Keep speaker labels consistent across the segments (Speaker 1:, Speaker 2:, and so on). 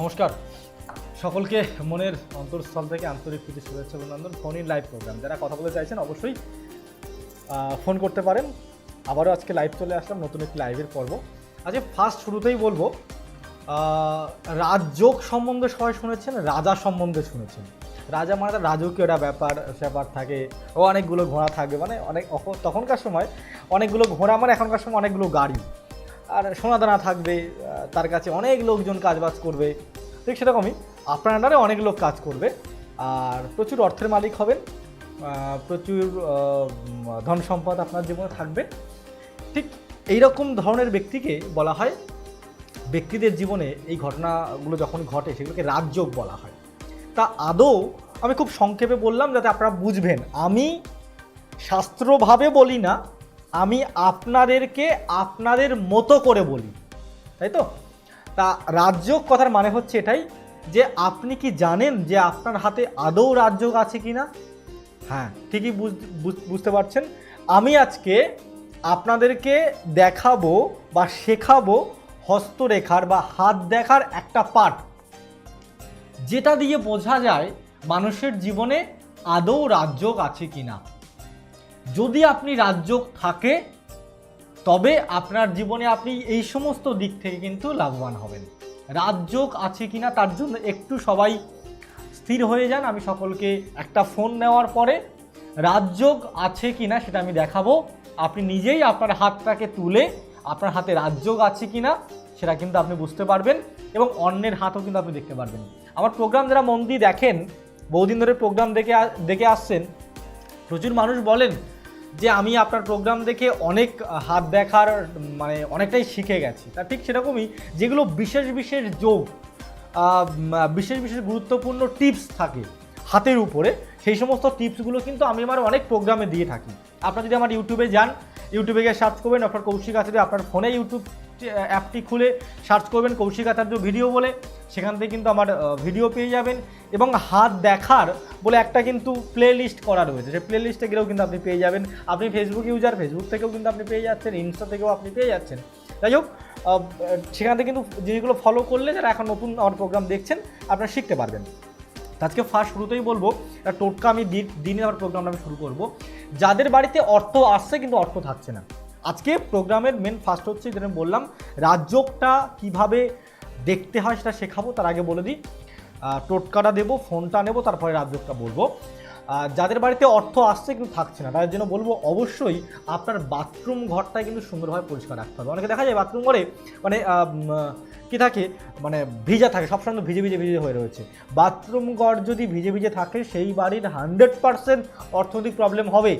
Speaker 1: নমস্কার। সকলকে মনের অন্তরস্থল থেকে আন্তরিক প্রীতি, শুভেচ্ছা, অভিনন্দন। ফোন ইন লাইভ প্রোগ্রাম যারা কথা বলতে চাইছেন, অবশ্যই ফোন করতে পারেন। আবারও আজকে লাইভ চলে আসলাম, নতুন একটি লাইভের পর্ব। আজকে ফার্স্ট শুরুতেই বলব রাজযোগ সম্বন্ধে সবাই শুনেছেন, রাজা সম্বন্ধে শুনেছেন। রাজা মানে রাজকীয় একটা ব্যাপার ব্যাপার থাকে, ও অনেকগুলো ঘোড়া থাকবে মানে অনেক তখনকার সময় অনেকগুলো ঘোড়া মানে এখনকার সময় অনেকগুলো গাড়ি। আর সোনাদানা থাকবে তার কাছে অনেক লোকজন কাজবাজ করবে। ঠিক সেরকমই আপনার আন্ডারে অনেক লোক কাজ করবে। আর প্রচুর অর্থের মালিক হবেন। প্রচুর ধন সম্পদ আপনার জীবনে থাকবে। ঠিক এইরকম ধরনের ব্যক্তিকে বলা হয়, ব্যক্তিদের জীবনে এই ঘটনাগুলো যখন ঘটে, সেগুলোকে রাজযোগ বলা হয়। তা আদৌ আমি খুব সংক্ষেপে বললাম যাতে আপনারা বুঝবেন। আমি শাস্ত্রভাবে বলি না আমি আপনাদেরকে আপনাদের মতো করে বলি, তাই তো? তা রাজযোগ কথার মানে হচ্ছে এটাই যে আপনি কি জানেন যে আপনার হাতে আদৌ রাজযোগ আছে কি না? হ্যাঁ ঠিকই বুঝ- বুঝ- বুঝতে পারছেন। আমি আজকে আপনাদেরকে দেখাবো বা শেখাবো হস্তরেখার বা হাত দেখার একটা পার্ট, যেটা দিয়ে বোঝা যায় মানুষের জীবনে আদৌ রাজযোগ আছে কি না। যদি আপনি রাজযোগ থাকে, তবে আপনার জীবনে আপনি এই সমস্ত দিক থেকে কিন্তু লাভবান হবেন। রাজযোগ আছে কি না তার জন্য একটু সবাই স্থির হয়ে যান। আমি সকলকে একটা ফোন নেওয়ার পরে রাজযোগ আছে কি না সেটা আমি দেখাবো। আপনি নিজেই আপনার হাতটাকে তুলে, আপনার হাতে রাজযোগ আছে কিনা সেটা কিন্তু আপনি বুঝতে পারবেন এবং অন্যের হাতও কিন্তু আপনি দেখতে পারবেন। আমার প্রোগ্রাম যারা মন দিয়ে দেখেন, বহুদিন ধরে প্রোগ্রাম দেখে দেখে আসছেন, প্রচুর মানুষ বলেন যে আমি আপনার প্রোগ্রাম দেখে অনেক হাত দেখার মানে অনেকটাই শিখে গেছি। তা ঠিক সেরকমই যেগুলো বিশেষ বিশেষ যোগ বিশেষ বিশেষ গুরুত্বপূর্ণ টিপস থাকে হাতের উপরে, সেই সমস্ত টিপসগুলো কিন্তু আমি আমার অনেক প্রোগ্রামে দিয়ে থাকি। আপনারা যদি আমার ইউটিউবে যান ইউটিউবে গিয়ে সার্চ করবেন ডক্টর কৌশিক আছে আপনার ফোনে ইউটিউব অ্যাপটি খুলে সার্চ করবেন কৌশিক আচার্য ভিডিও বলে। সেখান থেকে কিন্তু আমার ভিডিও পেয়ে যাবেন। এবং হাত দেখার বলে একটা কিন্তু প্লে লিস্ট করা রয়েছে। সেই প্লে লিস্টে গেলেও কিন্তু আপনি পেয়ে যাবেন। আপনি ফেসবুক ইউজার ফেসবুক থেকেও কিন্তু আপনি পেয়ে যাচ্ছেন ইনস্টা থেকেও আপনি পেয়ে যাচ্ছেন। যাই হোক সেখান থেকে কিন্তু জিনিসগুলো ফলো করলে যারা এখন নতুন আমার প্রোগ্রাম দেখছেন, আপনারা শিখতে পারবেন। আজকে ফার্স্ট শুরুতেই বলব, একটা টোটকা আমি দি- দিনে আমার প্রোগ্রামটা আমি শুরু করব। যাদের বাড়িতে অর্থ আসছে কিন্তু অর্থ থাকছে না। আজকে প্রোগ্রামের মেন ফার্স্ট হচ্ছে যেটা বললাম, রাজযোগটা কীভাবে দেখতে হয় সেটা শেখাবো, তার আগে বলে দিই। টোটকাটা দেবো, ফোনটা নেব, তারপরে রাজযোগটা বলব। যাদের বাড়িতে অর্থ আসছে কিন্তু থাকছে না, তাদের জন্য বলব অবশ্যই আপনার বাথরুম ঘরটাই কিন্তু সুন্দরভাবে পরিষ্কার রাখতে হবে। অনেকে দেখা যায় বাথরুম ঘরে মানে কি থাকে মানে ভিজা থাকে, সবসময় তো ভিজে ভিজে ভিজে হয়ে রয়েছে। বাথরুম ঘর যদি ভিজে ভিজে থাকে, সেই বাড়ির হান্ড্রেড পার্সেন্ট অর্থনৈতিক প্রবলেম হবে।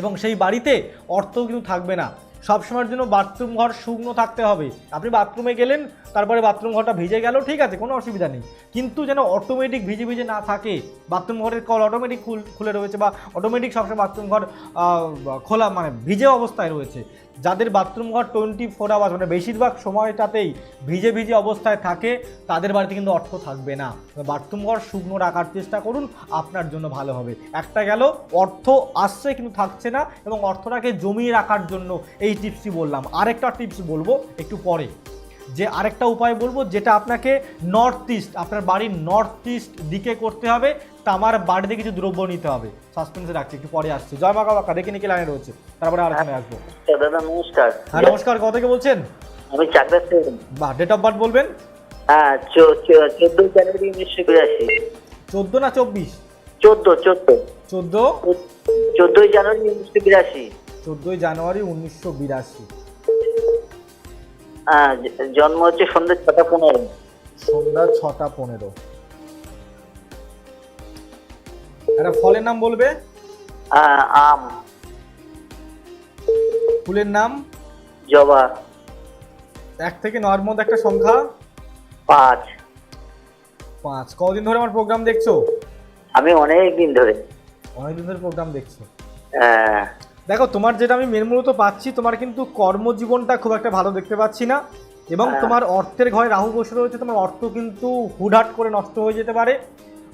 Speaker 1: এবং সেই বাড়িতে অর্থও কিন্তু থাকবে না। সবসময়ের জন্য বাথরুম ঘর শুকনো থাকতে হবে। আপনি বাথরুমে গেলেন, তারপরে বাথরুম ঘরটা ভিজে গেল, ঠিক আছে, কোনো অসুবিধা নেই। কিন্তু যেন অটোমেটিক ভিজে ভিজে না থাকে, বাথরুম ঘরের কল অটোমেটিক খুলে রয়েছে বা অটোমেটিক সবসময় বাথরুম ঘর খোলা মানে ভিজে অবস্থায় রয়েছে। যাদের বাথরুম ঘর টোয়েন্টি ফোর আওয়ার্স মানে বেশিরভাগ সময়টাতেই ভিজে ভিজে অবস্থায় থাকে, তাদের বাড়িতে কিন্তু অর্থ থাকবে না। বাথরুম ঘর শুকনো রাখার চেষ্টা করুন, আপনার জন্য ভালো হবে। একটা গেল, অর্থ আসছে কিন্তু থাকছে না, এবং অর্থটাকে জমিয়ে রাখার জন্য এই টিপসটি বললাম। আরেকটা টিপস বলব, একটু পরে। যে আরেকটা উপায় বলব যেটা আপনাকে নর্থ ইস্ট আপনার বাড়ির নর্থ ইস্ট দিকে করতে হবে তামার বাড়িতে কিছু দ্রব্য নিতে হবে। সাসপেন্সে রাখছি একটু পরে আসছি। জয় মা কাকা দেখে নিকে লাইনে রয়েছে। তারপরে আলোচনায় আসব।
Speaker 2: আচ্ছা, দাদা নমস্কার।
Speaker 1: হ্যাঁ নমস্কার কথা থেকে বলছেন?
Speaker 2: আমি চাকদা থেকে
Speaker 1: বাহ ডেট অফ বার্থ বলবেন?
Speaker 2: হ্যাঁ চোদ্দ জানুয়ারি উনিশশো বিরাশি
Speaker 1: চোদ্দ না চব্বিশ?
Speaker 2: চোদ্দ চোদ্দ।
Speaker 1: চোদ্দ?
Speaker 2: চোদ্দই জানুয়ারি উনিশশো বিরাশি
Speaker 1: চোদ্দোই জানুয়ারি উনিশশো বিরাশি।
Speaker 2: হ্যাঁ জন্ম হচ্ছে সন্ধ্যে ছটা পনেরো।
Speaker 1: সন্ধ্যা ছটা পনেরো। একটা ফলের নাম বলবে?
Speaker 2: আম।
Speaker 1: ফুলের নাম?
Speaker 2: জবা।
Speaker 1: এক থেকে নয়ের মধ্যে একটা সংখ্যা?
Speaker 2: পাঁচ।
Speaker 1: পাঁচ। কদিন ধরে আমার প্রোগ্রাম দেখছ?
Speaker 2: আমি অনেক দিন ধরে।
Speaker 1: অনেকদিন ধরে প্রোগ্রাম দেখছ।
Speaker 2: হ্যাঁ।
Speaker 1: দেখো তোমার যেটা আমি মেন মূলত পাচ্ছি তোমার কিন্তু কর্মজীবনটা খুব একটা ভালো দেখতে পাচ্ছি না। এবং
Speaker 2: হ্যাঁ।
Speaker 1: তোমার অর্থের ঘরে রাহু বসে রয়েছে তোমার অর্থ কিন্তু হুডহাট করে নষ্ট হয়ে যেতে পারে।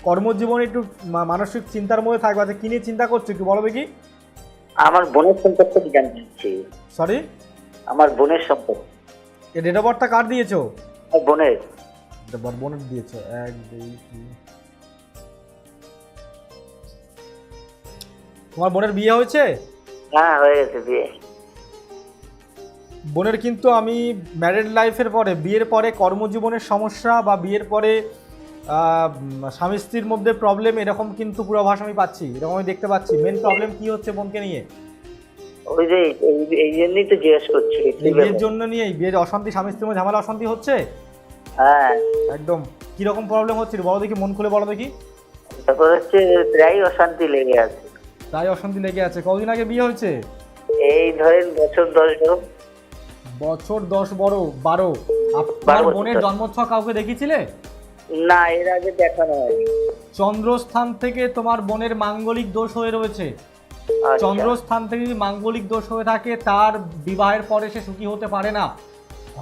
Speaker 1: কর্মজীবনে একটু মানসিক চিন্তার মধ্যে থাকবে আচ্ছা কি নিয়ে চিন্তা করছ একটু বলো দেখি।
Speaker 2: আমার বোনের সম্পর্কে জানতে চাচ্ছি।
Speaker 1: সরি
Speaker 2: আমার বোনের সম্পর্ক।
Speaker 1: এ ডেট অফ বার্থটা কার দিয়েছ?
Speaker 2: বোনের।
Speaker 1: বোনের দিয়েছে। এক দুই তিন। তোমার বোনের বিয়ে হয়েছে?
Speaker 2: হ্যাঁ হয়ে গেছে বিয়ে।
Speaker 1: বোনের কিন্তু আমি ম্যারিড লাইফের পরে বিয়ের পরে কর্মজীবনের সমস্যা বা বিয়ের পরে স্বামী স্ত্রীর মধ্যে প্রবলেম এরকম কিন্তু পূর্বাভাস আমি পাচ্ছি এরকম আমি দেখতে পাচ্ছি। মেন প্রবলেম কি হচ্ছে বোনকে নিয়ে?
Speaker 2: ওই যে এই- জন্যই তো জিজ্ঞেস করছি
Speaker 1: বিয়ের জন্য নিয়ে বিয়ের অশান্তি স্বামী স্ত্রীর মধ্যে ঝামেলা অশান্তি হচ্ছে?
Speaker 2: হ্যাঁ।
Speaker 1: একদম। কীরকম প্রবলেম হচ্ছে বলো দেখি মন খুলে বলো দেখি।
Speaker 2: তারপর হচ্ছে প্রায় অশান্তি লেগে আছে।
Speaker 1: তাই অশান্তি লেগে আছে। কতদিন আগে বিয়ে হয়েছে?
Speaker 2: এই ধরেন বছর দশ
Speaker 1: বছর দশ বড় বারো। আপনার বোনের জন্মোৎসব কাউকে দেখিয়েছিলে?
Speaker 2: না এর আগে দেখানো হয়নি।
Speaker 1: চন্দ্রস্থান থেকে তোমার বোনের মাঙ্গলিক দোষ হয়ে রয়েছে।
Speaker 2: আচ্ছা।
Speaker 1: চন্দ্রস্থান থেকে যদি মাঙ্গলিক দোষ হয়ে থাকে তার বিবাহের পরে সে সুখী হতে পারে না।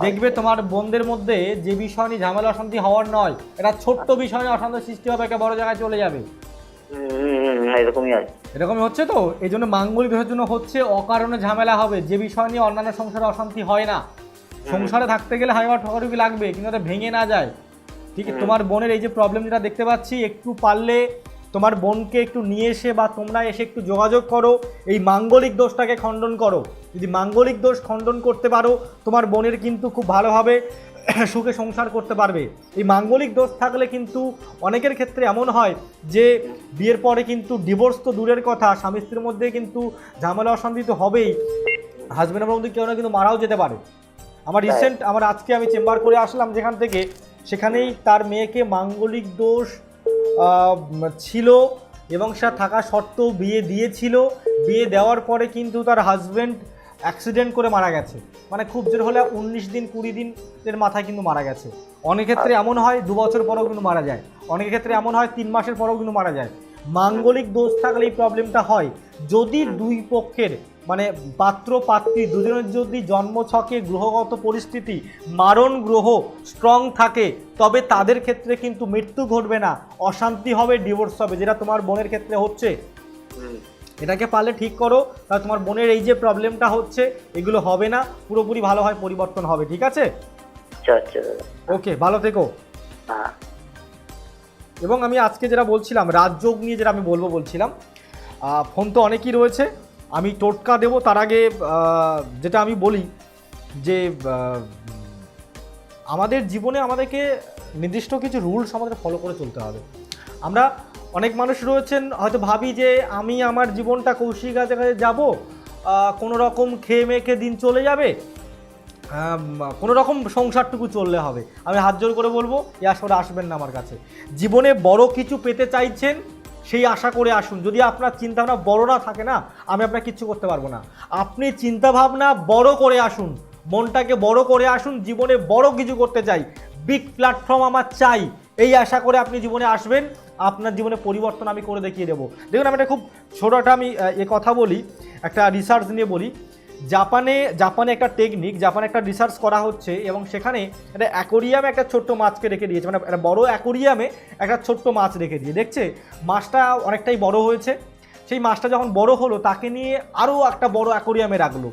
Speaker 1: দেখবে তোমার বোনদের মধ্যে যে বিষয় নিয়ে ঝামেলা অশান্তি হওয়ার নয় এটা ছোট্ট বিষয় নিয়ে অশান্তি সৃষ্টি হবে একটা বড় জায়গায় চলে যাবে।
Speaker 2: এরকমই আছে
Speaker 1: এরকমই হচ্ছে তো? এই জন্য মাঙ্গলিক দোষের জন্য হচ্ছে অকারণে ঝামেলা হবে। যে বিষয় নিয়ে অন্যান্য সংসারে অশান্তি হয় না। সংসারে থাকতে গেলে হাইওয়া ঠকাঠুকি লাগবে কিন্তু ওটা ভেঙে না যায়। ঠিক আছে তোমার বোনের এই যে প্রবলেম যেটা দেখতে পাচ্ছি একটু পারলে তোমার বোনকে একটু নিয়ে এসে বা তোমরা এসে একটু যোগাযোগ করো এই মাঙ্গলিক দোষটাকে খণ্ডন করো। যদি মাঙ্গলিক দোষ খণ্ডন করতে পারো তোমার বোনের কিন্তু খুব ভালোভাবে সুখে সংসার করতে পারবে। এই মাঙ্গলিক দোষ থাকলে কিন্তু অনেকের ক্ষেত্রে এমন হয় যে বিয়ের পরে কিন্তু ডিভোর্স তো দূরের কথা স্বামী স্ত্রীর মধ্যে কিন্তু ঝামেলা অশান্তি তো হবেই। হাজব্যান্ডের মধ্যে কেউ না কিন্তু মারাও যেতে পারে। আমার রিসেন্ট আমার আজকে আমি চেম্বার করে আসলাম যেখান থেকে সেখানেই তার মেয়েকে মাঙ্গলিক দোষ ছিল এবং সে থাকা সত্ত্বেও বিয়ে দিয়েছিল। বিয়ে দেওয়ার পরে কিন্তু তার হাজব্যান্ড অ্যাক্সিডেন্ট করে মারা গেছে। মানে খুব জোর হলে উনিশ দিন কুড়ি দিনের মাথায় কিন্তু মারা গেছে। অনেক ক্ষেত্রে এমন হয় দু বছর পরেও কিন্তু মারা যায়। অনেক ক্ষেত্রে এমন হয় তিন মাসের পরেও কিন্তু মারা যায়। মাঙ্গলিক দোষ থাকলে এই প্রবলেমটা হয়। যদি দুই পক্ষের মানে পাত্র পাত্রী দুজনের যদি জন্মছকে গ্রহগত পরিস্থিতি মারণ গ্রহ স্ট্রং থাকে তবে তাদের ক্ষেত্রে কিন্তু মৃত্যু ঘটবে না। অশান্তি হবে ডিভোর্স হবে যেটা তোমার বোনের ক্ষেত্রে হচ্ছে। এটাকে পারলে ঠিক করো। তাহলে তোমার বোনের এই যে প্রবলেমটা হচ্ছে এগুলো হবে না। পুরোপুরি ভালো হয় পরিবর্তন হবে ঠিক আছে?
Speaker 2: আচ্ছা আচ্ছা
Speaker 1: ওকে ভালো থেকো।
Speaker 2: হ্যাঁ।
Speaker 1: এবং আমি আজকে যেটা বলছিলাম রাজযোগ নিয়ে যেটা আমি বলব বলছিলাম ফোন তো অনেকই রয়েছে। আমি টোটকা দেব তার আগে যেটা আমি বলি যে আমাদের জীবনে আমাদেরকে নির্দিষ্ট কিছু রুলস আমাদের ফলো করে চলতে হবে। আমরা অনেক মানুষ রয়েছেন, হয়তো ভাবি যে আমি আমার জীবনটা কৌশিকার কাছে যাব কোনো রকম খেয়ে মেখে দিন চলে যাবে কোনো রকম সংসারটুকু চললে হবে। আমি হাত জোর করে বলব, এই আশা করে আসবেন না আমার কাছে। জীবনে বড় কিছু পেতে চাইছেন, সেই আশা করে আসুন। যদি আপনার চিন্তাভাবনা বড় না থাকে না, আমি আপনার কিচ্ছু করতে পারব না। আপনি চিন্তাভাবনা বড় করে আসুন, মনটাকে বড় করে আসুন, জীবনে বড় কিছু করতে চাই। বিগ প্ল্যাটফর্ম আমার চাই, এই আশা করে আপনি জীবনে আসবেন। আপনার জীবনে পরিবর্তন আমি করে দেখিয়ে দেবো। দেখুন, আমি একটা খুব ছোটো একটা আমি এ কথা বলি, একটা রিসার্চ নিয়ে বলি। জাপানে জাপানে একটা টেকনিক জাপানে একটা রিসার্চ করা হচ্ছে এবং সেখানে একটা অ্যাকোরিয়ামে একটা ছোট্ট মাছকে রেখে দিয়েছে। মানে একটা বড় অ্যাকোরিয়ামে একটা ছোট্ট মাছ রেখে দিয়ে। দেখছে? মাছটা অনেকটাই বড় হয়েছে। সেই মাছটা যখন বড় হলো, তাকে নিয়ে আরও একটা বড় অ্যাকোরিয়ামে রাখল।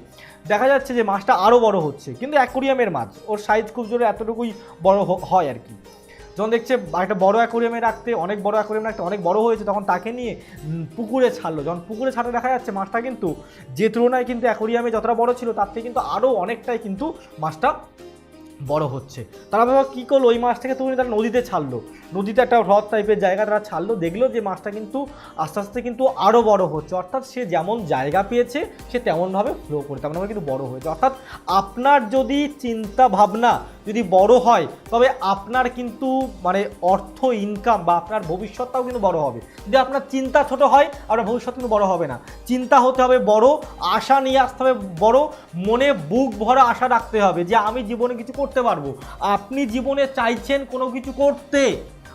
Speaker 1: দেখা যাচ্ছে যে মাছটা আরও বড় হচ্ছে। কিন্তু অ্যাকোরিয়ামের মাছ, ওর সাইজ খুব জোরে এতটুকুই বড় হয় আর কি। যখন দেখছে একটা বড় অ্যাকোরিয়ামে রাখতে, অনেক বড় অ্যাকোরিয়ামে রাখতে অনেক বড় হয়েছে, তখন তাকে নিয়ে পুকুরে ছাড়লো। যখন পুকুরে ছাড়লে দেখা যাচ্ছে মাছটা কিন্তু, যে তুলনায় কিন্তু অ্যাকোরিয়ামে যতটা বড় ছিল, তার থেকে কিন্তু আরও অনেকটাই কিন্তু মাছটা বড় হচ্ছে। তারা বাবা কী করল? ওই মাছটাকে তুমি তারা নদীতে ছাড়লো। নদীতে একটা হ্রদ টাইপের জায়গা তারা ছাড়লো, দেখল যে মাছটা কিন্তু আস্তে আস্তে কিন্তু আরও বড় হচ্ছে। অর্থাৎ সে যেমন জায়গা পেয়েছে, সে তেমনভাবে ফ্লো করে তেমনভাবে কিন্তু বড় হয়েছে। অর্থাৎ আপনার যদি চিন্তা ভাবনা যদি বড় হয়, তবে আপনার কিন্তু মানে অর্থ ইনকাম বা আপনার ভবিষ্যৎটাও কিন্তু বড় হবে। যদি আপনার চিন্তা ছোট হয়, আপনার ভবিষ্যৎ কিন্তু বড় হবে না। চিন্তা হতে হবে বড়, আশা নিয়ে আসতে হবে বড়, মনে বুক ভরা আশা রাখতে হবে যে আমি জীবনে কিছু করতে পারব। আপনি জীবনে চাইছেন কোনো কিছু করতে।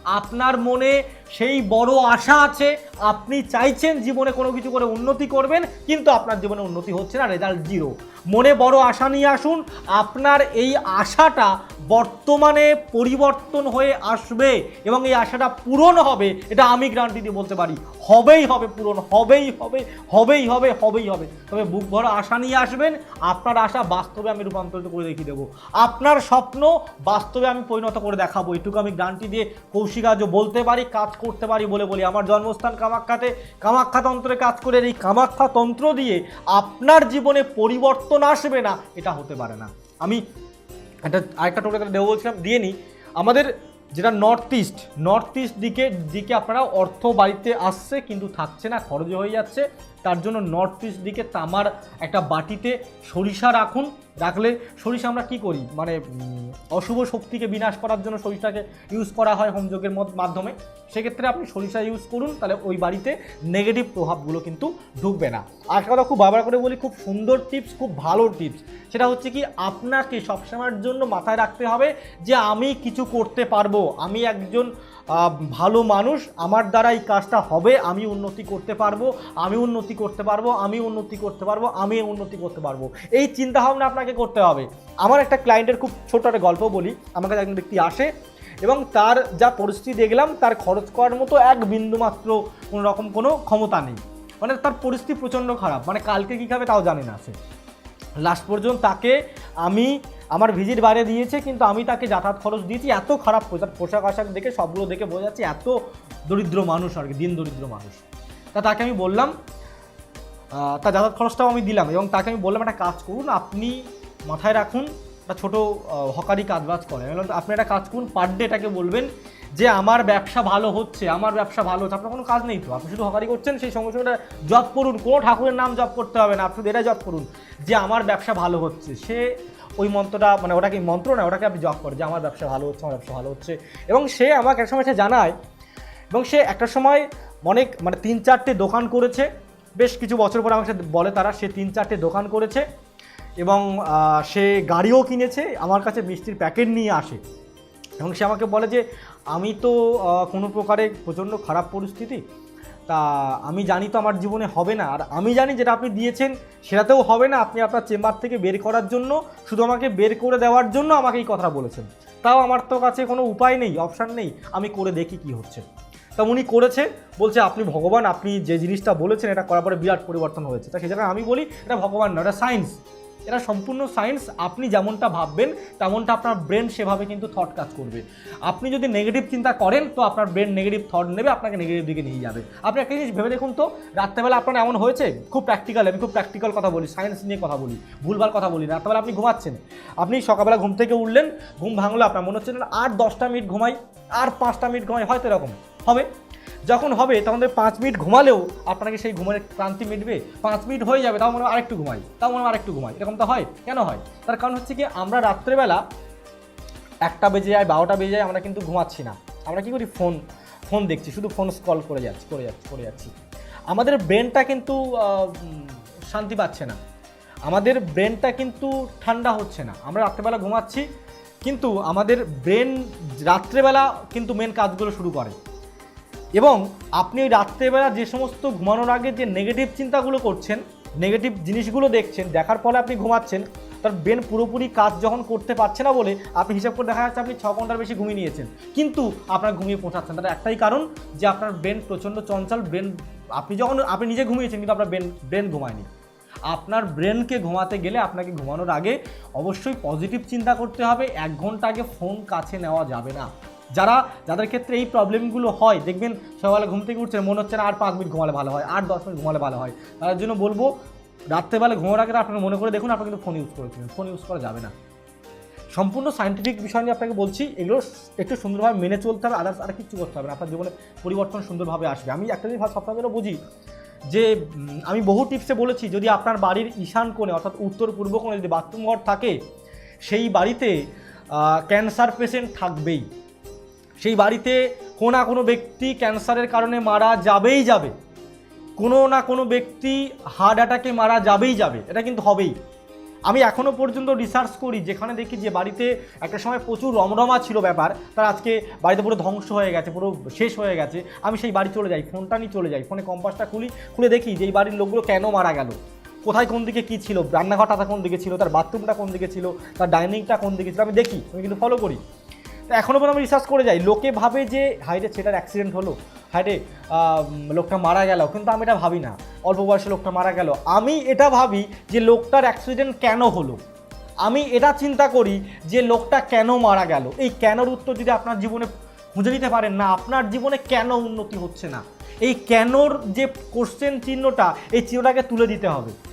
Speaker 1: আপনার মনে সেই বড় আশা আছে, আপনি চাইছেন জীবনে কোনো কিছু করে উন্নতি করবেন, কিন্তু আপনার জীবনে উন্নতি হচ্ছে না রেজাল্ট জিরো মনে বড় আশা নিয়ে আসুন, আপনার এই আশাটা বর্তমানে পরিবর্তন হয়ে আসবে এবং এই আশাটা পূরণ হবে, এটা আমি গ্রান্টি দিয়ে বলতে পারি। হবেই হবে পূরণ, হবেই হবে হবেই হবে হবেই হবে। তবে বুক ভরা আশা নিয়ে আসবেন, আপনার আশা বাস্তবে আমি রূপান্তরিত করে দেখিয়ে দেবো। আপনার স্বপ্ন বাস্তবে আমি পরিণত করে দেখাবো, এটুকু আমি গ্রান্টি দিয়ে কৌশিক আজও বলতে পারি, কাজ করতে পারি বলে বলি। আমার জন্মস্থান কামাখ্যাতে। কামাখ্যা তন্ত্রে কাজ করে এই কামাখ্যা তন্ত্র দিয়ে আপনার জীবনে পরিবর্তন আসবে না, এটা হতে পারে না। আমি একটা, আরেকটা টোটাল দেবো বলছিলাম, দিয়ে নিই। আমাদের যেটা নর্থ ইস্ট নর্থ ইস্ট দিকে দিকে আপনারা অর্থ বাড়িতে আসছে কিন্তু থাকছে না, খরচ হয়ে যাচ্ছে। তার জন্য নর্থ ইস্ট দিকে তামার একটা বাটিতে সরিষা রাখুন। রাখলে সরিষা আমরা কি করি? মানে অশুভ শক্তিকে বিনাশ করার জন্য সরিষাকে ইউজ করা হয় হোমযোগের মাধ্যমে। সেক্ষেত্রে আপনি সরিষা ইউজ করুন, তাহলে ওই বাড়িতে নেগেটিভ প্রভাবগুলো কিন্তু ঢুকবে না। আর কথা খুব বারবার করে বলি, খুব সুন্দর টিপস খুব ভালো টিপস সেটা হচ্ছে কি, আপনাকে সবসময়ের জন্য মাথায় রাখতে হবে যে আমি কিছু করতে পারব। আমি একজন ভালো মানুষ, আমার দ্বারা এই কাজটা হবে, আমি উন্নতি করতে পারব, আমি উন্নতি করতে পারব, আমি উন্নতি করতে পারব, আমি উন্নতি করতে পারব। এই চিন্তা ভাবনা আপনাকে করতে হবে। আমার একটা ক্লায়েন্টের খুব ছোটো একটা গল্প বলি, আমার কাছে একজন ব্যক্তি আসে এবং তার যা পরিস্থিতি দেখলাম, তার খরচ করার মতো এক বিন্দু মাত্র কোনো রকম কোনো ক্ষমতা নেই। মানে তার পরিস্থিতি প্রচণ্ড খারাপ। মানে কালকে কী খাবে তাও জানে না সে। লাস্ট পর্যন্ত তাকে আমি আমার ভিজিট বাইরে দিয়েছে, কিন্তু আমি তাকে যাতায়াত খরচ দিয়েছি। এত খারাপ তার পোশাক আশাক দেখে, সবগুলো দেখে বোঝা যাচ্ছে এত দরিদ্র মানুষ আর কি, দিন দরিদ্র মানুষ। তা তাকে আমি বললাম তার যাতায়াত খরচটাও আমি দিলাম এবং তাকে আমি বললাম, একটা কাজ করুন, আপনি মাথায় রাখুন, একটা ছোটো হকারি কাজবাজ করে আমি আপনি একটা কাজ করুন পার ডে এটাকে বলবেন যে, আমার ব্যবসা ভালো হচ্ছে, আমার ব্যবসা ভালো হচ্ছে, আপনার কোনো কাজ নেই তো। আপনি শুধু হকারি করছেন, সেই সঙ্গে সঙ্গে জব করুন। কোনো ঠাকুরের নাম জব করতে হবে না, আপনি এটা জব করুন যে, আমার ব্যবসা ভালো হচ্ছে। সে ওই মন্ত্রটা মানে ওটাকে মন্ত্র না ওটাকে আপনি জব করে যে আমার ব্যবসা ভালো হচ্ছে, আমার ব্যবসা ভালো হচ্ছে। এবং সে আমাকে এক সময় সে জানায়, এবং সে একটা সময় অনেক মানে তিন চারটে দোকান করেছে। বেশ কিছু বছর পর আমাকে বলে তারা, সে তিন চারটে দোকান করেছে এবং সে গাড়িও কিনেছে, আমার কাছে মিষ্টির প্যাকেট নিয়ে আসে। এবং সে আমাকে বলে যে, আমি তো কোনো প্রকারে প্রচণ্ড খারাপ পরিস্থিতি তা আমি জানি তো আমার জীবনে হবে না। আর আমি জানি যেটা আপনি দিয়েছেন, সেটাতেও হবে না আপনি আপনার চেম্বার থেকে বের করার জন্য, শুধু আমাকে বের করে দেওয়ার জন্য আমাকে এই কথাটা বলেছেন। তাও আমার তো কাছে কোনো উপায় নেই অপশান নেই, আমি করে দেখি কি হচ্ছে। তা উনি করেছে, বলছে আপনি ভগবান, আপনি যে জিনিসটা বলেছেন, এটা করার পরে বিরাট পরিবর্তন হয়েছে। তা সেই জায়গায় আমি বলি, এটা ভগবান না এটা সায়েন্স এটা সম্পূর্ণ সায়েন্স আপনি যেমনটা ভাববেন, তেমনটা আপনার ব্রেন সেভাবে কিন্তু থট কাজ করবে। আপনি যদি নেগেটিভ চিন্তা করেন, তো আপনার ব্রেন নেগেটিভ থট নেবে, আপনাকে নেগেটিভ দিকে নিয়ে যাবে। আপনি একটা জিনিস ভেবে দেখুন তো, রাত্রেবেলা আপনার এমন হয়েছে, খুব প্র্যাকটিক্যাল আমি খুব প্র্যাকটিক্যাল কথা বলি সায়েন্স নিয়ে কথা বলি, ভুলভাল কথা বলি রাত্রেবেলা আপনি ঘুমাচ্ছেন। আপনি সকালবেলা ঘুম থেকে উঠলেন, ঘুম ভাঙলো, আপনার মনে হচ্ছে না আর দশটা মিনিট ঘুমাই আর পাঁচটা মিনিট ঘুমাই, হয়তো এরকম। হবে। যখন হবে, তখন পাঁচ মিনিট ঘুমালেও আপনাকে সেই ঘুমের ক্লান্তি মিটবে। পাঁচ মিনিট হয়ে যাবে, তাও মনে হয় আরেকটু ঘুমাই, তাও মনে হয় আরেকটু ঘুমাই। এরকম তো হয়? কেন হয়? তার কারণ হচ্ছে কি, আমরা রাত্রেবেলা একটা বেজে যায়, বারোটা বেজে যায়, আমরা কিন্তু ঘুমাচ্ছি না। আমরা কী করি? ফোন ফোন দেখছি, শুধু ফোন স্কল করে যাচ্ছি করে যাচ্ছি করে যাচ্ছি। আমাদের ব্রেনটা কিন্তু শান্তি পাচ্ছে না। আমাদের ব্রেনটা কিন্তু ঠান্ডা হচ্ছে না। আমরা রাত্রেবেলা ঘুমাচ্ছি, কিন্তু আমাদের ব্রেন রাত্রেবেলা কিন্তু মেন কাজগুলো শুরু করে। এবং আপনি ওই রাত্রেবেলা যে সমস্ত ঘুমানোর আগে যে নেগেটিভ চিন্তাগুলো করছেন নেগেটিভ জিনিসগুলো দেখছেন, দেখার ফলে আপনি ঘুমাচ্ছেন, তার ব্রেন পুরোপুরি কাজ যখন করতে পারছে না বলে আপনি হিসাব করে দেখা যাচ্ছে আপনি ছ ঘণ্টার বেশি ঘুমিয়ে নিয়েছেন। কিন্তু আপনার ঘুমিয়ে পৌঁছাচ্ছেন। তার একটাই কারণ যে আপনার ব্রেন প্রচণ্ড চঞ্চল ব্রেন আপনি যখন আপনি নিজে ঘুমিয়েছেন কিন্তু আপনার ব্রেন ব্রেন ঘুমায়নি। আপনার ব্রেনকে ঘুমাতে গেলে আপনাকে ঘুমানোর আগে অবশ্যই পজিটিভ চিন্তা করতে হবে। এক ঘণ্টা আগে ফোন কাছে নেওয়া যাবে না। যারা, যাদের ক্ষেত্রে এই প্রবলেমগুলো হয়, দেখবেন সকালে ঘুম থেকে উঠছে মনে হচ্ছে না আর পাঁচ মিনিট ঘুমালে ভালো হয়, আর দশ মিনিট ঘুমালে ভালো হয়। তার জন্য বলব, রাত্রেবেলা ঘুমানোর আগে আপনাকে মনে করে দেখুন আপনি কিন্তু ফোন ইউজ করেছিলেন ফোন ইউজ করা যাবে না। সম্পূর্ণ সায়েন্টিফিক বিষয় নিয়ে আপনাকে বলছি, এগুলো একটু সুন্দরভাবে মেনে চলতে হবে আদার্স আর কিছু করতে হবে না। আপনার জীবনে পরিবর্তন সুন্দরভাবে আসবে। আমি একটা জিনিস জন্য বুঝি, যে আমি বহু টিপসে বলেছি, যদি আপনার বাড়ির ঈশান কোণে, অর্থাৎ উত্তর পূর্ব কোণে যদি বাথরুম ঘর থাকে, সেই বাড়িতে ক্যান্সার পেশেন্ট থাকবেই। সেই বাড়িতে কোনো না কোনো ব্যক্তি ক্যান্সারের কারণে মারা যাবেই যাবে। কোনো না কোনো ব্যক্তি হার্ট অ্যাটাকে মারা যাবেই যাবে, এটা কিন্তু হবেই। আমি এখনও পর্যন্ত রিসার্চ করি, যেখানে দেখি যে বাড়িতে একটা সময় প্রচুর রমরমা ছিল ব্যাপার, তার আজকে বাড়িতে পুরো ধ্বংস হয়ে গেছে, পুরো শেষ হয়ে গেছে। আমি সেই বাড়ি চলে যাই, ফোনটা নিয়ে চলে যাই, ফোনে কম্পাসটা খুলি, খুলে দেখি যে এই বাড়ির লোকগুলো কেন মারা গেল? কোথায় কোন দিকে কী ছিল? রান্নাঘরটা কোন দিকে ছিল? তার বাথরুমটা কোন দিকে ছিল? তার ডাইনিংটা কোন দিকে ছিল? আমি দেখি, আমি কিন্তু ফলো করি। এখনও পর্যন্ত আমি রিসার্চ করে যাই। লোকে ভাবে যে হাইরে সেটার অ্যাক্সিডেন্ট হলো। হাইরে লোকটা মারা গেল। কিন্তু আমি এটা ভাবি না। অল্প বয়সে লোকটা মারা গেল। আমি এটা ভাবি যে, লোকটার অ্যাক্সিডেন্ট কেন হলো? আমি এটা চিন্তা করি যে, লোকটা কেন মারা গেল? এই কেনর উত্তর যদি আপনার জীবনে খুঁজে নিতে পারেন, না, আপনার জীবনে কেন উন্নতি হচ্ছে না? এই কেনর যে কোশ্চেন চিহ্নটা, এই চিহ্নটাকে তুলে দিতে হবে।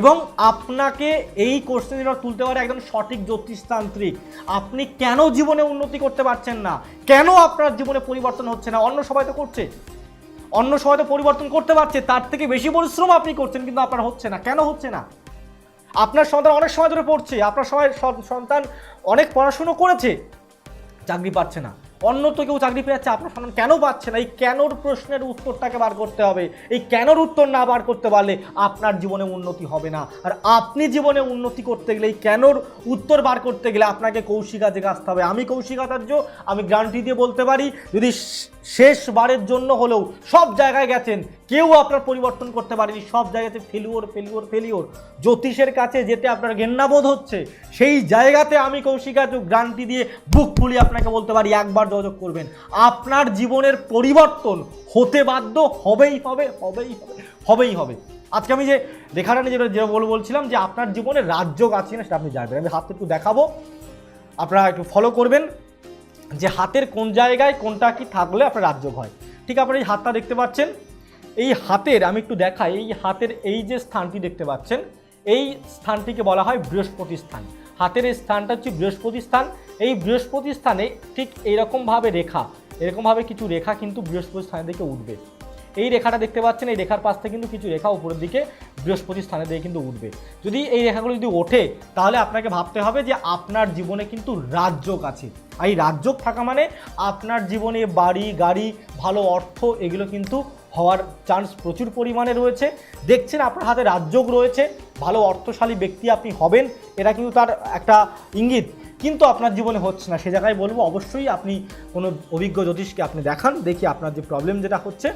Speaker 1: এবং আপনাকে এই কোশ্চেন যেটা তুলতে পারে একদম সঠিক জ্যোতিষতান্ত্রিক। আপনি কেন জীবনে উন্নতি করতে পারছেন না? কেন আপনার জীবনে পরিবর্তন হচ্ছে না? অন্য সবাই তো করছে। অন্য সবাই তো পরিবর্তন করতে পারছে, তার থেকে বেশি পরিশ্রম আপনি করছেন, কিন্তু আপনার হচ্ছে না। কেন হচ্ছে না? আপনার সন্তান অনেক সময় ধরে পড়ছে, আপনার সময় সন্তান অনেক পড়াশুনো করেছে, চাকরি পাচ্ছে না। অন্য তো কেউ চাকরি পেয়ে যাচ্ছে আপনার সন্তান কেন পাচ্ছে না? এই কেনর প্রশ্নের উত্তরটাকে বার করতে হবে। এই কেনর উত্তর না বার করতে পারলে আপনার জীবনে উন্নতি হবে না। আর আপনি জীবনে উন্নতি করতে গেলে, এই কেনর উত্তর বার করতে গেলে আপনাকে কৌশিকা জেগে আসতে হবে। আমি কৌশিকাচার্য আমি গ্যারান্টি দিয়ে বলতে পারি, যদি শেষবারের জন্য হলেও সব জায়গায় গেছেন। কেউ আপনার পরিবর্তন করতে পারেনি। সব জায়গাতে ফেলিওর ফেলিওর ফেলিওর জ্যোতিষের কাছে যেতে আপনার ঘেন্নাবোধ হচ্ছে। সেই জায়গাতে আমি কৌশিকাচার্য গ্যারান্টি দিয়ে বুক ফুলিয়ে আপনাকে বলতে পারি, একবার যোগাযোগ করবেন। আপনার জীবনের পরিবর্তন হতে বাধ্য হবেই হবে হবেই হবে হবেই হবে। আজকে আমি যে রেখাটা নিয়ে যেটা যেটা বল বলছিলাম যে আপনার জীবনে রাজ্য আছে না সেটা আপনি জানবেন। আমি হাতে একটু দেখাবো। আপনারা একটু ফলো করবেন। যে হাতের কোন জায়গায় কোনটা কি থাকলে আপনার রাজ্য হয়। ঠিক আপনারা এই হাতটা দেখতে পাচ্ছেন। এই হাতের, আমি একটু দেখাই, এই হাতের এই যে স্থানটি দেখতে পাচ্ছেন, এই স্থানটিকে বলা হয় বৃহস্পতি স্থান। হাতের এই স্থানটা হচ্ছে বৃহস্পতি স্থান। এই বৃহস্পতি স্থানে ঠিক এইরকমভাবে রেখা এরকমভাবে কিছু রেখা কিন্তু বৃহস্পতি স্থানের দিকে উঠবে। এই রেখাটা দেখতে পাচ্ছেন, এই রেখার পাশ থেকে কিন্তু কিছু রেখা উপরের দিকে বৃহস্পতি স্থানে দিয়ে কিন্তু উঠবে। যদি এই রেখাগুলো যদি ওঠে, তাহলে আপনাকে ভাবতে হবে যে আপনার জীবনে কিন্তু রাজযোগ আছে। আর এই রাজযোগ থাকা মানে আপনার জীবনে বাড়ি, গাড়ি, ভালো অর্থ, এগুলো কিন্তু হওয়ার চান্স প্রচুর পরিমাণে রয়েছে। দেখছেন আপনার হাতে রাজযোগ রয়েছে, ভালো অর্থশালী ব্যক্তি আপনি হবেন এটা কিন্তু তার একটা ইঙ্গিত। কিন্তু আপনার জীবনে হচ্ছে না, সে জায়গায় বলব অবশ্যই আপনি কোনো অভিজ্ঞ জ্যোতিষকে আপনি দেখান, দেখি আপনার যে প্রবলেম যেটা হচ্ছে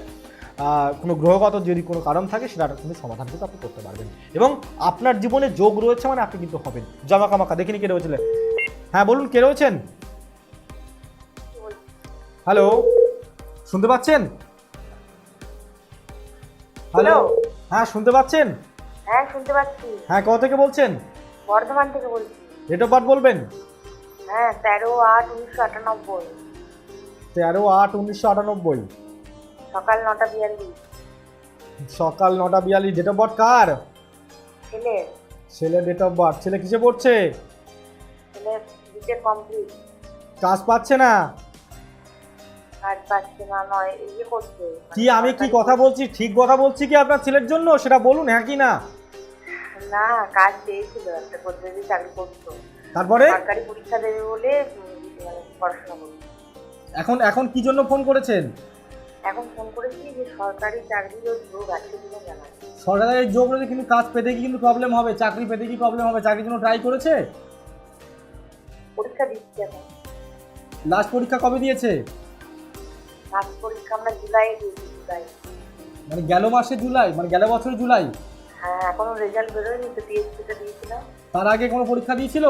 Speaker 1: কোনো গ্রহগত যদি কোনো কারণ থাকে, সেটার কিন্তু সমাধান কিন্তু আপনি করতে পারবেন। এবং আপনার জীবনে যোগ রয়েছে মানে আপনি কিন্তু হবেন। জমা কামাকা দেখিনি কে রয়েছিলেন হ্যাঁ বলুন, কে রয়েছেন? হ্যালো শুনতে পাচ্ছেন? হ্যালো হ্যাঁ শুনতে পাচ্ছেন?
Speaker 3: হ্যাঁ শুনতে পাচ্ছি।
Speaker 1: হ্যাঁ কোথা থেকে বলছেন?
Speaker 3: বর্ধমান থেকে বলছি।
Speaker 1: ডেট অফ বার্থ বলবেন?
Speaker 3: হ্যাঁ তেরো আট উনিশশো আটানব্বই।
Speaker 1: তেরো আট উনিশশো আটানব্বই।
Speaker 3: সকাল নটা বিয়াল্লিশ।
Speaker 1: সকাল নটা বিয়াল্লিশ। ডেট অফ বার্থ কার?
Speaker 3: ছেলে।
Speaker 1: ছেলে ডেট অফ বার্থ ছেলে কিসে পড়ছে?
Speaker 3: ছেলে বিটে কমপ্লিট
Speaker 1: কাজ পাচ্ছে না?
Speaker 3: পাচ্ছে না নয় ইয়ে করছে
Speaker 1: কি আমি কি কথা বলছি। ঠিক কথা বলছি কি আপনার ছেলের জন্য? সেটা বলুন হ্যাঁ কি না?
Speaker 3: না কাজ পেয়েছিল একটা পদ্ধতি চাকরি করতো।
Speaker 1: তারপরে?
Speaker 3: সরকারি পরীক্ষা দেবে বলে মানে পড়াশোনা করতো
Speaker 1: এখন এখন কি জন্য ফোন করেছেন?
Speaker 3: এখন ফোন করেছি যে সরকারি চাকরির যোগ আছে কিনা জানা নেই।
Speaker 1: সরকারের যোগ রয়েছে কিন্তু কাজ পেতে কি কিন্তু প্রবলেম হবে। চাকরি পেতে কি প্রবলেম হবে। চাকরির জন্য ট্রাই করেছে?
Speaker 3: পরীক্ষা দিচ্ছি এখন।
Speaker 1: লাস্ট পরীক্ষা কবে দিয়েছে?
Speaker 3: লাস্ট পরীক্ষা আমরা জুলাই দিয়েছি জুলাই।
Speaker 1: মানে গেল মাসে জুলাই? মানে গেল বছর জুলাই?
Speaker 3: হ্যাঁ এখনও রেজাল্ট বেরোয়নি তো টিএসসিটা দিয়েছিলাম।
Speaker 1: তার আগে কোনো পরীক্ষা দিয়েছিল?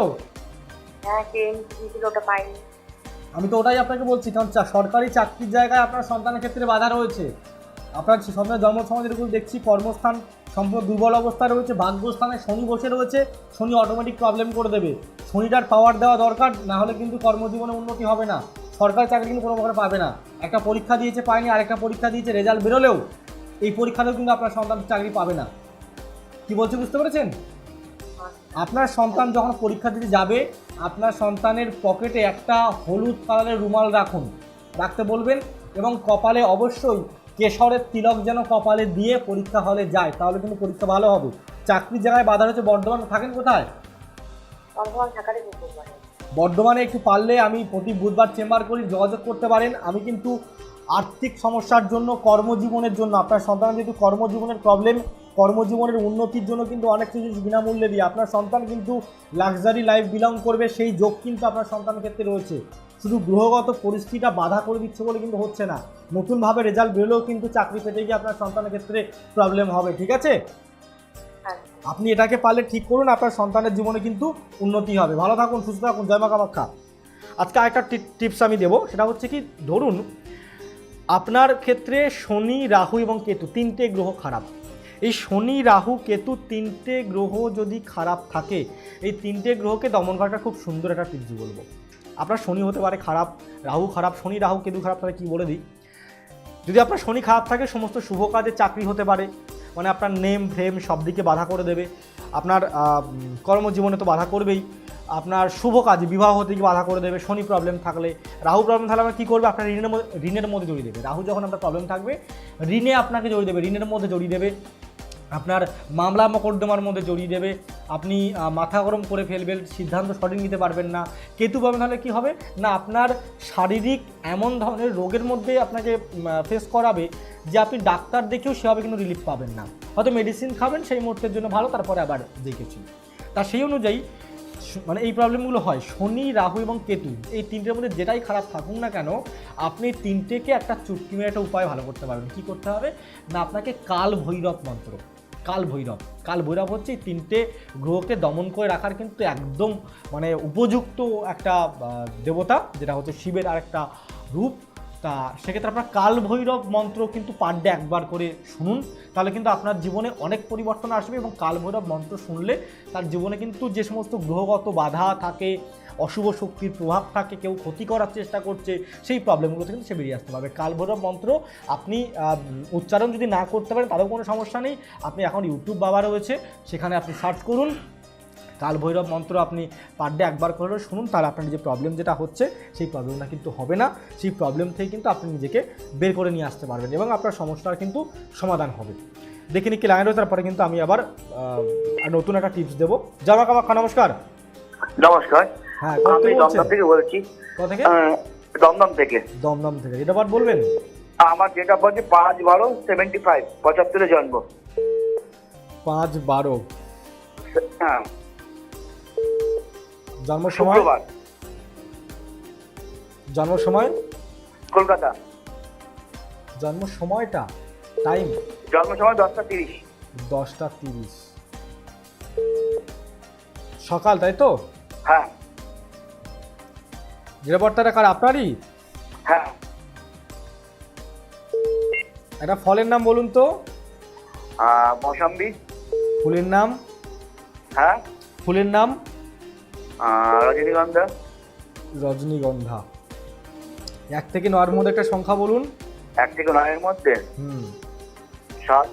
Speaker 3: হ্যাঁ কে এমসি দিয়েছিল ওটা পাইনি।
Speaker 1: আমি তো ওটাই আপনাকে বলছি কারণ সরকারি চাকরির জায়গায় আপনার সন্তানের ক্ষেত্রে বাধা রয়েছে। আপনার সন্তানের জন্ম সমাজের উপর দেখছি কর্মস্থান সম্পূর্ণ দুর্বল অবস্থায় রয়েছে ভাগ্যস্থানে শনি বসে রয়েছে শনি অটোমেটিক প্রবলেম করে দেবে। শনিটার পাওয়ার দেওয়া দরকার না হলে কিন্তু কর্মজীবনে উন্নতি হবে না। সরকারি চাকরি কিন্তু কোনো পাবে না। একটা পরীক্ষা দিয়েছে পায়নি, আরেকটা পরীক্ষা দিয়েছে, রেজাল্ট বেরোলেও এই পরীক্ষাতেও কিন্তু আপনার সন্তান চাকরি পাবে না। কি বলছি বুঝতে পেরেছেন? আপনার সন্তান যখন পরীক্ষা দিতে যাবে, আপনার সন্তানের পকেটে একটা হলুদ কালারের রুমাল রাখুন, রাখতে বলবেন এবং কপালে অবশ্যই কেশরের তিলক যেন কপালে দিয়ে পরীক্ষা হলে যায়, তাহলে কিন্তু পরীক্ষা ভালো হবে। চাকরির জায়গায় বাধা হচ্ছে বর্ধমান থাকেন কোথায়?
Speaker 3: বর্ধমান
Speaker 1: বর্ধমানে একটু পারলে আমি প্রতি বুধবার চেম্বার করি, যোগাযোগ করতে পারেন। আমি কিন্তু আর্থিক সমস্যার জন্য, কর্মজীবনের জন্য, আপনার সন্তান যেহেতু কর্মজীবনের প্রবলেম কর্মজীবনের উন্নতির জন্য কিন্তু অনেক কিছু বিনামূল্যে দিয়ে আপনার সন্তান কিন্তু লাক্সারি লাইফ বিলং করবে, সেই যোগ কিন্তু আপনার সন্তানের ক্ষেত্রে রয়েছে। শুধু গ্রহগত পরিস্থিতিটা বাধা করে দিচ্ছে বলে কিন্তু হচ্ছে না। নতুনভাবে রেজাল্ট বেরোলেও কিন্তু চাকরি পেতে গিয়ে আপনার সন্তানের ক্ষেত্রে প্রবলেম হবে, ঠিক আছে? আপনি এটাকে পারলে ঠিক করুন, আপনার সন্তানের জীবনে কিন্তু উন্নতি হবে। ভালো থাকুন, সুস্থ থাকুন, জয় মা কামাখ্যা। আজকে আরেকটা টিপস আমি দেবো, সেটা হচ্ছে কি, ধরুন, আপনার ক্ষেত্রে শনি, রাহু এবং কেতু তিনটে গ্রহ খারাপ। এই শনি, রাহু, কেতু তিনটে গ্রহ যদি খারাপ থাকে, এই তিনটে গ্রহকে দমন করাটা খুব সুন্দর একটা টিপস বলব। আপনার শনি হতে পারে খারাপ, রাহু খারাপ, শনি, রাহু, কেতু খারাপ, তাহলে কী বলে দিই? যদি আপনার শনি খারাপ থাকে, সমস্ত শুভ কাজে চাকরি হতে পারে মানে আপনার নেম ফ্রেম সব দিকে বাধা করে দেবে। আপনার কর্মজীবনে তো বাধা করবেই। আপনার শুভ কাজ বিবাহ হতে গিয়ে বাধা করে দেবে, শনি প্রবলেম থাকলে। রাহু প্রবলেম থাকলে আমরা কী করবে? আপনার ঋণের মধ্যে ঋণের মধ্যে জড়িয়ে দেবে। রাহু যখন আপনার প্রবলেম থাকবে, ঋণে আপনাকে জড়িয়ে দেবে, ঋণের মধ্যে জড়িয়ে দেবে। আপনার মামলা মকদ্দমার মধ্যে জড়িয়ে দেবে। আপনি মাথা গরম করে ফেলবেন, সিদ্ধান্ত সঠিক নিতে পারবেন না, কেতু পাবেন, তাহলে কী হবে? না, আপনার শারীরিক এমন ধরনের রোগের মধ্যে আপনাকে ফেস করাবে যে আপনি ডাক্তার দেখেও সেভাবে কিন্তু রিলিফ পাবেন না। হয়তো মেডিসিন খাবেন সেই মুহূর্তের জন্য ভালো, তারপরে আবার দেখেছি। তা সেই অনুযায়ী মানে এই প্রবলেমগুলো হয়। শনি, রাহু এবং কেতু, এই তিনটের মধ্যে যেটাই খারাপ থাকুক না কেন, আপনি তিনটেকে একটা চুটকি মেরে একটা উপায় ভালো করতে পারবেন। কী করতে হবে? না, আপনাকে কাল ভৈরব মন্ত্র। কাল ভৈরব কাল ভৈরব হচ্ছে এই তিনটে গ্রহকে দমন করে রাখার কিন্তু একদম মানে উপযুক্ত একটা দেবতা, যেটা হচ্ছে শিবের আর একটা রূপ। তা সেক্ষেত্রে আপনার কাল ভৈরব মন্ত্র কিন্তু পার ডে একবার করে শুনুন। তাহলে কিন্তু আপনার জীবনে অনেক পরিবর্তন আসবে এবং কাল ভৈরব মন্ত্র শুনলে তার জীবনে কিন্তু যে সমস্ত গ্রহগত বাধা থাকে অশুভ শক্তির প্রভাব থাকে কেউ ক্ষতি করার চেষ্টা করছে, সেই প্রবলেমগুলো থেকে সে বেরিয়ে আসতে পারবে। কাল ভৈরব মন্ত্র, আপনি উচ্চারণ যদি না করতে পারেন, তারও কোনো সমস্যা নেই। আপনি এখন ইউটিউব বাবা রয়েছে, সেখানে আপনি সার্চ করুন। কাল ভৈরব মন্ত্র আপনি পার ডে একবার করে শুনুন, তাহলে আপনার যে প্রবলেম যেটা হচ্ছে, সেই প্রবলেমটা কিন্তু হবে না। সেই প্রবলেম থেকে কিন্তু আপনি নিজেকে বের করে নিয়ে আসতে পারবেন এবং আপনার সমস্যার কিন্তু সমাধান হবে। দেখে নিকি লাইন রয়েছে, তারপরে কিন্তু আমি আবার নতুন একটা টিপস দেবো। জামা কামাক্ষা, নমস্কার।
Speaker 2: নমস্কার।
Speaker 1: হ্যাঁ
Speaker 2: আমি দমদম থেকে বলছি।
Speaker 1: কোথা থেকে?
Speaker 2: দমদম থেকে।
Speaker 1: দমদম থেকে। এটা বার বলবেন?
Speaker 2: আমার অফ বার্থ পাঁচ বারো সেভেন্টি ফাইভ পঁচাত্তরে জন্ম।
Speaker 1: পাঁচ বারো।
Speaker 2: হ্যাঁ।
Speaker 1: জন্ম সময়? জন্ম সময়?
Speaker 2: কলকাতা।
Speaker 1: জন্ম সময়টা? টাইম
Speaker 2: জন্ম সময় দশটা তিরিশ।
Speaker 1: দশটা তিরিশ। সকাল তাই তো?
Speaker 2: হ্যাঁ।
Speaker 1: নিরাপত্তাটা কার আপনারই?
Speaker 2: হ্যাঁ।
Speaker 1: একটা ফলের নাম বলুন তো।
Speaker 2: মৌসাম্বি।
Speaker 1: ফুলের নাম?
Speaker 2: হ্যাঁ।
Speaker 1: ফুলের নাম?
Speaker 2: রজনীগন্ধা।
Speaker 1: রজনীগন্ধা। এক থেকে নয়ের মধ্যে একটা সংখ্যা বলুন।
Speaker 2: এক থেকে নয়ের মধ্যে?
Speaker 1: হুম।
Speaker 2: সাত।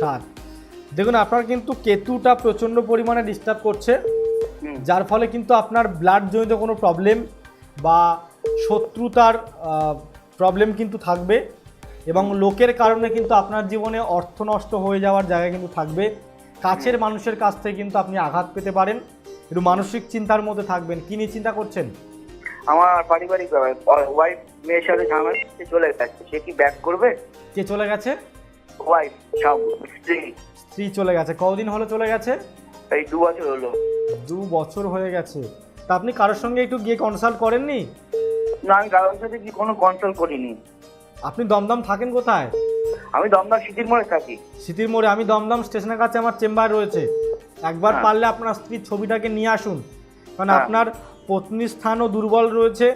Speaker 1: সাত। দেখুন আপনার কিন্তু কেতুটা প্রচণ্ড পরিমাণে ডিস্টার্ব করছে। যার ফলে কিন্তু আপনার ব্লাড জনিত কোনো প্রবলেম বা শত্রুতার প্রবলেম কিন্তু থাকবে এবং লোকের কারণে কিন্তু আপনার জীবনে অর্থ নষ্ট হয়ে যাওয়ার জায়গা কিন্তু থাকবে। কাছের মানুষের কাছ থেকে কিন্তু আপনি আঘাত পেতে পারেন। একটু মানসিক চিন্তার মধ্যে থাকবেন। কী নিয়ে চিন্তা করছেন?
Speaker 2: আমার পারিবারিক ওয়াইফ মেয়ের সাথে ঝামেলা চলে গেছে। সে কি ব্যাক করবে?
Speaker 1: কে চলে গেছে?
Speaker 2: ওয়াইফ স্ত্রী।
Speaker 1: স্ত্রী চলে গেছে। কদিন হলো চলে গেছে?
Speaker 2: এই দু বছর হলো।
Speaker 1: দু বছর হয়ে গেছে। তা আপনি কারোর সঙ্গে একটু গিয়ে কনসাল্ট করেননি?
Speaker 2: না আমি কারোর সাথে কি কোনো কনসাল্ট করিনি।
Speaker 1: আপনি দমদম থাকেন কোথায়?
Speaker 2: আমি দমদম সিটির মোড়ে থাকি।
Speaker 1: স্মৃতির মোড়ে আমি দমদম স্টেশনের কাছে আমার চেম্বার রয়েছে। একবার
Speaker 2: হ্যাঁ।
Speaker 1: পারলে আপনার স্ত্রীর ছবিটাকে নিয়ে আসুন। কারণ
Speaker 2: হ্যাঁ।
Speaker 1: আপনার পত্নীর স্থানও দুর্বল রয়েছে।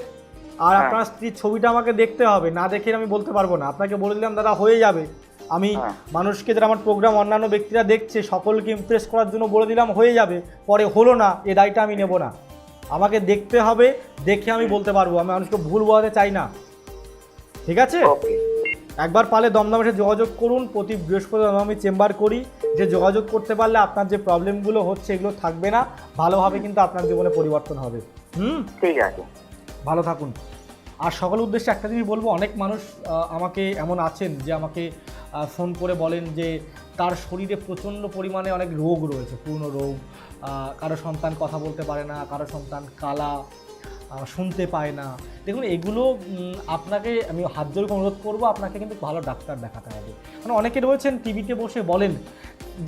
Speaker 1: আর
Speaker 2: হ্যাঁ।
Speaker 1: আপনার স্ত্রীর ছবিটা আমাকে দেখতে হবে। না দেখে আমি বলতে পারব না। আপনাকে বলে দিলাম দাদা হয়ে যাবে। আমি। মানুষকে যারা আমার প্রোগ্রাম অন্যান্য ব্যক্তিরা দেখছে সকলকে ইমপ্রেস করার জন্য বলে দিলাম হয়ে যাবে। পরে হলো না এ দায়টা আমি নেব না। আমাকে দেখতে হবে দেখে আমি বলতে পারব। আমি মানুষকে ভুল বোঝাতে চাই না। ঠিক আছে? একবার পারলে দমদম এসে যোগাযোগ করুন। প্রতি বৃহস্পতিবার আমি চেম্বার করি। যে যোগাযোগ করতে পারলে আপনার যে প্রবলেমগুলো হচ্ছে এগুলো থাকবে না। ভালোভাবে কিন্তু আপনার জীবনে পরিবর্তন হবে। হুম?
Speaker 2: ঠিক আছে।
Speaker 1: ভালো থাকুন। আর সকল উদ্দেশ্যে একটা জিনিস বলব অনেক মানুষ আমাকে এমন আছেন যে আমাকে ফোন করে বলেন যে তার শরীরে প্রচণ্ড পরিমাণে অনেক রোগ রয়েছে পুরনো রোগ কারও সন্তান কথা বলতে পারে না, কারও সন্তান কালা শুনতে পায় না। দেখুন, এগুলো আপনাকে, আমি হাত জোর অনুরোধ করব, আপনাকে কিন্তু ভালো ডাক্তার দেখাতে হবে। মানে অনেকে রয়েছেন টিভিতে বসে বলেন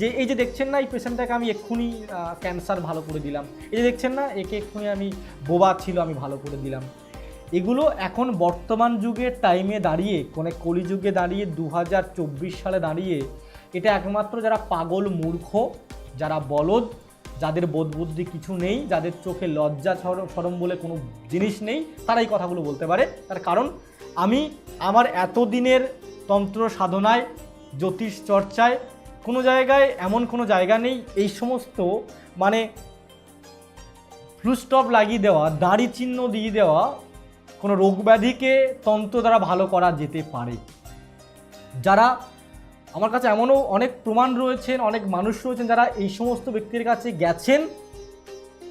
Speaker 1: যে, এই যে দেখছেন না, এই পেশেন্টটাকে আমি এক্ষুনি ক্যান্সার ভালো করে দিলাম। এই যে দেখছেন না, একে এক্ষুনি আমি বোবা ছিল, আমি ভালো করে দিলাম। এগুলো এখন বর্তমান যুগের টাইমে দাঁড়িয়ে কোনে কলিযুগে দাঁড়িয়ে দু হাজার চব্বিশ সালে দাঁড়িয়ে, এটা একমাত্র যারা পাগল মূর্খ, যারা বলদ যাদের বোধ বুদ্ধি কিছু নেই, যাদের চোখে লজ্জা সর- সরম বলে কোনো জিনিস নেই তারাই কথাগুলো বলতে পারে। তার কারণ, আমি আমার এতদিনের তন্ত্র সাধনায়, জ্যোতিষ চর্চায়, কোনো জায়গায় এমন কোনো জায়গা নেই, এই সমস্ত মানে ফ্লুস্টপ লাগিয়ে দেওয়া, দাড়ি চিহ্ন দিয়ে দেওয়া, কোনো রোগ ব্যাধিকে তন্ত্র দ্বারা ভালো করা যেতে পারে। যারা আমার কাছে এমনও অনেক প্রমাণ রয়েছেন, অনেক মানুষ রয়েছেন যারা এই সমস্ত ব্যক্তির কাছে গেছেন,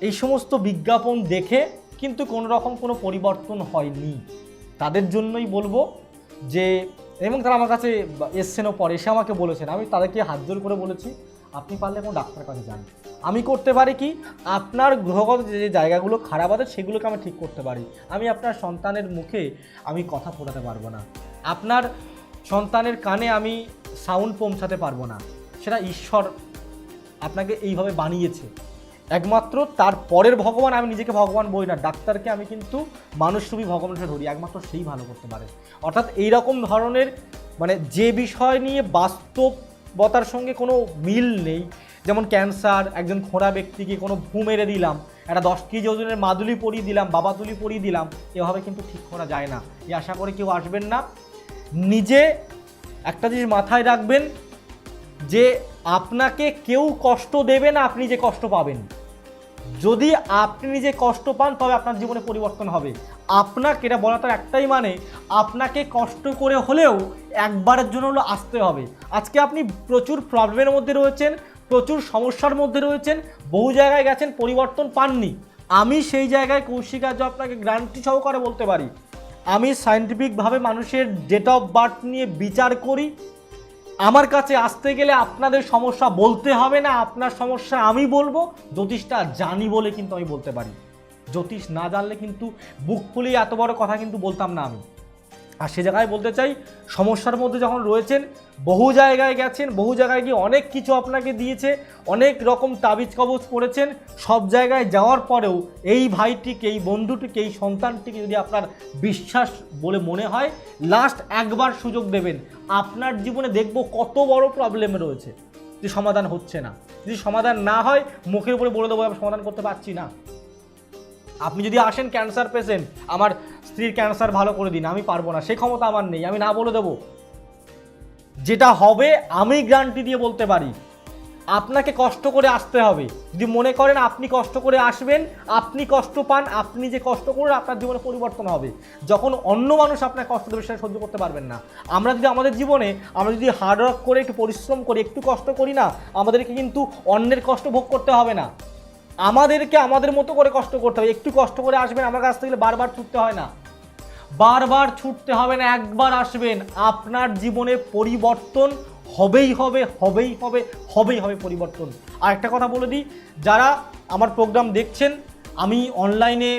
Speaker 1: এই সমস্ত বিজ্ঞাপন দেখে কিন্তু কোনো রকম কোনো পরিবর্তন হয়নি। তাদের জন্যই বলব যে, এবং তারা আমার কাছে এসছেনও পরে, এসে আমাকে বলেছেন। আমি তাদেরকে হাত জোর করে বলেছি, আপনি পারলে কোনো ডাক্তার কাছে যান। আমি করতে পারি কি? আপনার গ্রহগত যে জায়গাগুলো খারাপ আছে, সেগুলোকে আমি ঠিক করতে পারি। আমি আপনার সন্তানের মুখে আমি কথা ফোটাতে পারব না। আপনার সন্তানের কানে আমি সাউন্ড পৌঁছাতে পারব না। সেটা ঈশ্বর আপনাকে এইভাবে বানিয়েছে। একমাত্র তার পরের ভগবান আমি নিজেকে ভগবান বই না, ডাক্তারকে আমি কিন্তু মানুষরূপী ভগবান হিসেবে ধরি, একমাত্র সেই ভালো করতে পারে। অর্থাৎ এই রকম ধরনের মানে যে বিষয় নিয়ে বাস্তবতার সঙ্গে কোনো মিল নেই, যেমন ক্যান্সার, একজন খোঁড়া ব্যক্তিকে কোনো ভূ মেরে দিলাম, একটা দশ কেজি ওজনের মাদুলি পরিয়ে দিলাম বাবাতুলি পরিয়ে দিলাম, এভাবে কিন্তু ঠিক করা যায় না। এই আশা করে কেউ আসবেন না। নিজে একটা জিনিস মাথায় রাখবেন যে আপনাকে কেউ কষ্ট দেবে না আপনি যে কষ্ট পাবেন। যদি আপনি নিজে কষ্ট পান, তবে আপনার জীবনে পরিবর্তন হবে। আপনাকে, এটা বলা তার একটাই মানে আপনাকে কষ্ট করে হলেও একবারের জন্য হলো আসতে হবে। আজকে আপনি প্রচুর প্রবলেমের মধ্যে রয়েছেন, প্রচুর সমস্যার মধ্যে রয়েছেন, বহু জায়গায় গেছেন, পরিবর্তন পাননি। আমি সেই জায়গায় কৌশিকার্য আপনাকে গ্যারান্টি সহকারে বলতে পারি আমি সায়েন্টিফিকভাবে মানুষের ডেট অফ বার্থ নিয়ে বিচার করি। আমার কাছে আসতে গেলে আপনাদের সমস্যা বলতে হবে না, আপনার সমস্যা আমি বলব। জ্যোতিষটা জানি বলে কিন্তু আমি বলতে পারি। জ্যোতিষ না জানলে কিন্তু বুক ফুলিয়ে এত বড় কথা কিন্তু বলতাম না আমি। আর সে জায়গায় বলতে চাই, সমস্যার মধ্যে যখন রয়েছেন, বহু জায়গায় গেছেন, বহু জায়গায় গিয়ে অনেক কিছু আপনাকে দিয়েছে, অনেক রকম তাবিজ কবজ করেছেন, সব জায়গায় যাওয়ার পরেও এই ভাইটিকে, এই বন্ধুটিকে, এই সন্তানটিকে যদি আপনার বিশ্বাস বলে মনে হয় লাস্ট একবার সুযোগ দেবেন। আপনার জীবনে দেখব কত বড় প্রবলেমে রয়েছে। যে সমাধান হচ্ছে না, যদি সমাধান না হয়, মুখের উপরে বলে দেবো, আমি সমাধান করতে পারছি না। আপনি যদি আসেন ক্যান্সার পেশেন্ট আমার স্ত্রীর ক্যান্সার ভালো করে দিন, আমি পারব না, সে ক্ষমতা আমার নেই, আমি না বলে দেবো। যেটা হবে, আমি গ্যারান্টি দিয়ে বলতে পারি। আপনাকে কষ্ট করে আসতে হবে। যদি মনে করেন আপনি কষ্ট করে আসবেন, আপনি কষ্ট পান, আপনি যে কষ্ট করে আপনার জীবনে পরিবর্তন হবে। যখন অন্য মানুষ আপনার কষ্ট দেবে, সেটা সহ্য করতে পারবেন না। আমরা যদি আমাদের জীবনে, আমরা যদি হার্ডওয়ার্ক করে, একটু পরিশ্রম করি, একটু কষ্ট করি না, আমাদেরকে কিন্তু অন্যের কষ্ট ভোগ করতে হবে না। আমাদেরকে আমাদের মতো করে কষ্ট করতে হবে। একটু কষ্ট করে আসবেন, আমার কাছ থেকে বারবার ছুটতে হয় না। বারবার ছুটতে হবে না, একবার আসবেন। আপনার জীবনে পরিবর্তন হবেই হবে হবেই হবে হবেই হবে পরিবর্তন। আর একটা কথা বলে দিই, যারা আমার প্রোগ্রাম দেখছেন আমি অনলাইনে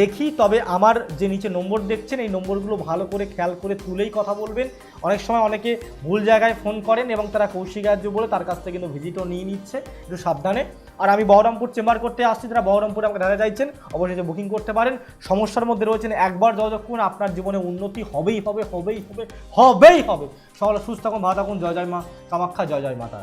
Speaker 1: দেখি, তবে আমার যে নিচে নম্বর দেখছেন, এই নম্বরগুলো ভালো করে খেয়াল করে তুলেই কথা বলবেন। অনেক সময় অনেকে ভুল জায়গায় ফোন করেন এবং তারা কৌশিকার্য বলে তার কাছ থেকে কিন্তু ভিজিটও নিয়ে নিচ্ছে একটু সাবধানে। আর আমি বহরমপুর চেম্বার করতে আসছি, যারা বহরমপুরে আমাকে দেখা চাইছেন অবশ্যই বুকিং করতে পারেন। সমস্যার মধ্যে রয়েছেন, একবার করুন, আপনার জীবনে উন্নতি হবেই হবে হবেই হবে হবেই হবে। সকলে সুস্থ থাকুন, ভালো থাকুন, জয় জয় মা কামাখ্যা, জয় জয় মাতা।